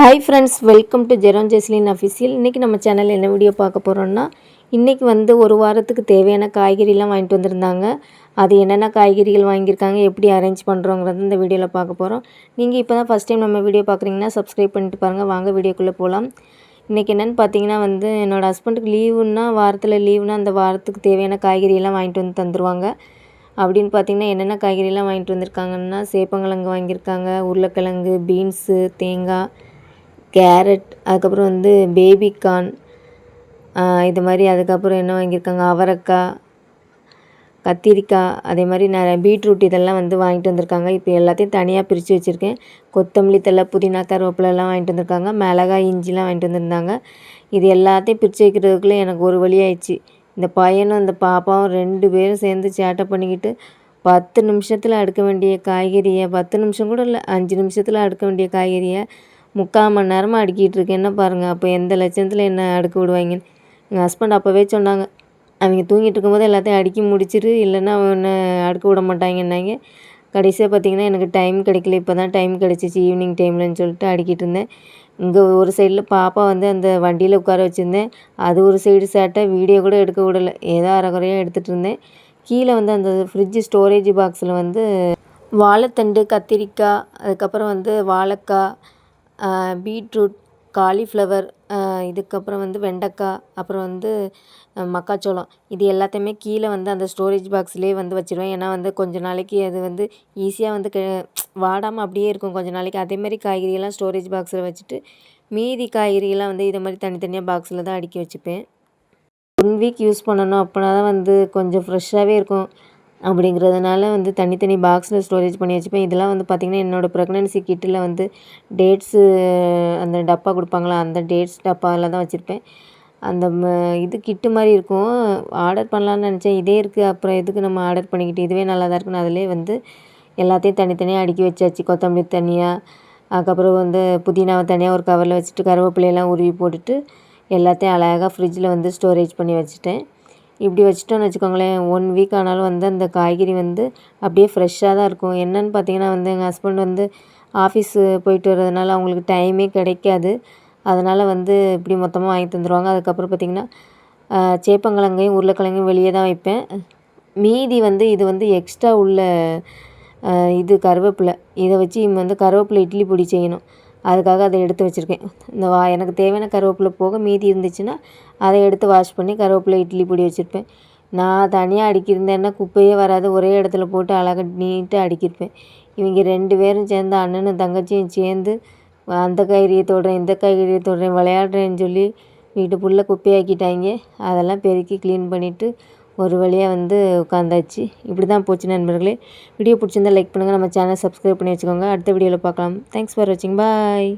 Hi friends welcome to Jeron Jeslin official இன்றைக்கி நம்ம channel என்ன வீடியோ பார்க்க போகிறோம்னா இன்றைக்கி வந்து ஒரு வாரத்துக்கு தேவையான காய்கறிலாம் வாங்கிட்டு வந்திருந்தாங்க. அது என்னென்ன காய்கறிகள் வாங்கியிருக்காங்க எப்படி அரேஞ்ச் பண்ணுறோங்கிறது இந்த வீடியோவில் பார்க்க போகிறோம் நீங்கள் இப்போ தான் ஃபஸ்ட் டைம் நம்ம வீடியோ பார்க்குறீங்கன்னா சப்ஸ்கிரைப் பண்ணிட்டு பாருங்கள் வாங்க வீடியோக்குள்ளே போகலாம் இன்றைக்கி என்னென்னு பார்த்தீங்கன்னா வந்து என்னோடய ஹஸ்பண்டுக்கு லீவுன்னா வாரத்தில் லீவுனா அந்த வாரத்துக்கு தேவையான காய்கறியெல்லாம் வாங்கிட்டு வந்து தந்துடுவாங்க அப்படின்னு பார்த்தீங்கன்னா என்னென்ன காய்கறிலாம் வாங்கிட்டு வந்திருக்காங்கன்னா சேப்பங்கிழங்கு வாங்கியிருக்காங்க உருளைக்கிழங்கு பீன்ஸு தேங்காய் கேரட் அதுக்கப்புறம் வந்து பேபிகார்ன் இது மாதிரி அதுக்கப்புறம் என்ன வாங்கியிருக்காங்க? அவரைக்காய் கத்திரிக்காய் அதே மாதிரி நிறைய பீட்ரூட் இதெல்லாம் வந்து வாங்கிட்டு வந்திருக்காங்க. இப்போ எல்லாத்தையும் தனியாக பிரித்து வச்சுருக்கேன். கொத்தமல்லி தழை புதினா கருவேப்பிலெல்லாம் வாங்கிட்டு வந்திருக்காங்க. மிளகாய் இஞ்சிலாம் வாங்கிட்டு வந்திருந்தாங்க. இது எல்லாத்தையும் பிரித்து வைக்கிறதுக்குள்ளே எனக்கு ஒரு வழியாயிடுச்சு இந்த பையனும் இந்த பாப்பாவும் ரெண்டு பேரும் சேர்ந்து சேட்டை பண்ணிக்கிட்டு பத்து நிமிஷத்தில் அடுக்க வேண்டிய காய்கறியை பத்து நிமிஷம் கூட இல்லை அஞ்சு நிமிஷத்தில் அடுக்க வேண்டிய காய்கறியை முக்கால் மணி நேரமாக அடுக்கிட்டு இருக்கேன் என்ன பாருங்கள் அப்போ எந்த லட்சத்தில் என்ன அடுக்க விடுவாங்கன்னு எங்கள் ஹஸ்பண்ட் அப்போவே சொன்னாங்க அவங்க தூங்கிட்டு இருக்கும்போது எல்லாத்தையும் அடுக்கி முடிச்சிரு இல்லைன்னா அவனை அடுக்க விட மாட்டாங்கன்னாங்க. கடைசியாக பார்த்திங்கன்னா எனக்கு டைம் கிடைக்கல. இப்போ தான் டைம் கிடச்சிச்சு ஈவினிங் டைம்லன்னு சொல்லிட்டு அடுக்கிட்டு இருந்தேன். இங்கே ஒரு சைடில் பாப்பா வந்து அந்த வண்டியில் உட்கார வச்சுருந்தேன். அது ஒரு சைடு சேட்டை வீடியோ கூட எடுக்க விடலை. ஏதோ அரைக்குறையாக எடுத்துகிட்டு இருந்தேன். கீழே வந்து அந்த ஃப்ரிட்ஜு ஸ்டோரேஜ் பாக்ஸில் வந்து வாழைத்தண்டு கத்திரிக்காய் அதுக்கப்புறம் வந்து வாழைக்காய் பீட்ரூட் காலிஃப்ளவர் இதுக்கப்புறம் வந்து வெண்டைக்காய் அப்புறம் வந்து மக்காச்சோளம். இது எல்லாத்தையுமே கீழே வந்து அந்த ஸ்டோரேஜ் பாக்ஸ்லேயே வந்து வச்சுருவேன். ஏன்னா வந்து கொஞ்ச நாளைக்கு அது வந்து ஈஸியாக வந்து கெ வாடாமல் அப்படியே இருக்கும் கொஞ்ச நாளைக்கு. அதேமாரி காய்கறியெல்லாம் ஸ்டோரேஜ் பாக்ஸில் வச்சுட்டு மீதி காய்கறியெல்லாம் வந்து இதை மாதிரி தனித்தனியாக பாக்ஸில் தான் அடுக்கி வச்சுப்பேன். ஒன் வீக் யூஸ் பண்ணணும். அப்படின்னா தான் வந்து கொஞ்சம் ஃப்ரெஷ்ஷாகவே இருக்கும். அப்படிங்கிறதுனால வந்து தனித்தனி பாக்ஸில் ஸ்டோரேஜ் பண்ணி வச்சுப்பேன். இதெல்லாம் வந்து பார்த்திங்கன்னா என்னோடய ப்ரெக்னன்சி கிட்டில் வந்து டேட்ஸு அந்த டப்பா கொடுப்பாங்களா அந்த டேட்ஸ் டப்பாவில் தான் வச்சுருப்பேன். அந்த இது கிட்டு மாதிரி இருக்கும். ஆர்டர் பண்ணலான்னு நினச்சேன். இதே இருக்குது அப்புறம் எதுக்கு நம்ம ஆர்டர் பண்ணிக்கிட்டு இதுவே நல்லா தான் இருக்குன்னு அதிலே வந்து எல்லாத்தையும் தனித்தனியாக அடுக்கி வச்சாச்சு. கொத்தமல்லி தனியாக அதுக்கப்புறம் வந்து புதினாவை தனியாக ஒரு கவரில் வச்சுட்டு கருவேப்பிலையெல்லாம் உருவி போட்டுட்டு எல்லாத்தையும் அழகாக ஃப்ரிட்ஜில் வந்து ஸ்டோரேஜ் பண்ணி வச்சுட்டேன். இப்படி வச்சிட்டோன்னு வச்சுக்கோங்களேன் ஒன் வீக் ஆனாலும் வந்து அந்த காய்கறி வந்து அப்படியே ஃப்ரெஷ்ஷாக தான் இருக்கும். என்னென்னு பார்த்தீங்கன்னா வந்து எங்கள் ஹஸ்பண்ட் வந்து ஆஃபீஸு போயிட்டு வர்றதுனால அவங்களுக்கு டைமே கிடைக்காது. அதனால் வந்து இப்படி மொத்தமாக வாங்கி தந்துடுவாங்க அதுக்கப்புறம் பார்த்திங்கன்னா சேப்பங்கிழங்கையும் உருளைக்கிழங்கையும் வெளியே தான் வைப்பேன். மீதி வந்து இது வந்து எக்ஸ்ட்ரா உள்ள இது கருவேப்பிலை. இதை வச்சு வந்து கருவேப்பிலை இட்லி பொடி செய்யணும். அதுக்காக அதை எடுத்து வச்சுருக்கேன். இந்த வா எனக்கு தேவையான கருவேப்பிலை போக மீதி இருந்துச்சுன்னா அதை எடுத்து வாஷ் பண்ணி கருவேப்பிலை இட்லி பொடி வச்சுருப்பேன். நான் தனியாக அடிக்கிருந்தேன்னா குப்பையே வராது. ஒரே இடத்துல போட்டு அழகாக நீட்டாக அடிக்கிருப்பேன். இவங்க ரெண்டு பேரும் சேர்ந்து அண்ணனும் தங்கச்சியும் சேர்ந்து அந்த காய்கறியை தொடுறேன் இந்த காய்கறியை தொடுறேன் விளையாடுறேன்னு சொல்லி வீட்டு ஃபுல்லாக குப்பையாக்கிட்டாங்க. அதெல்லாம் பெருக்கி க்ளீன் பண்ணிவிட்டு ஒரு வழியாக வந்து உட்காந்தாச்சு. இப்படி தான் போச்சு நண்பர்களே. வீடியோ பிடிச்சிருந்தா லைக் பண்ணுங்கள் நம்ம சேனல் சப்ஸ்கிரைப் பண்ணி வச்சுக்கோங்க. அடுத்த வீடியோவில் பார்க்கலாம். தேங்க்ஸ் ஃபார் வாட்சிங் பாய்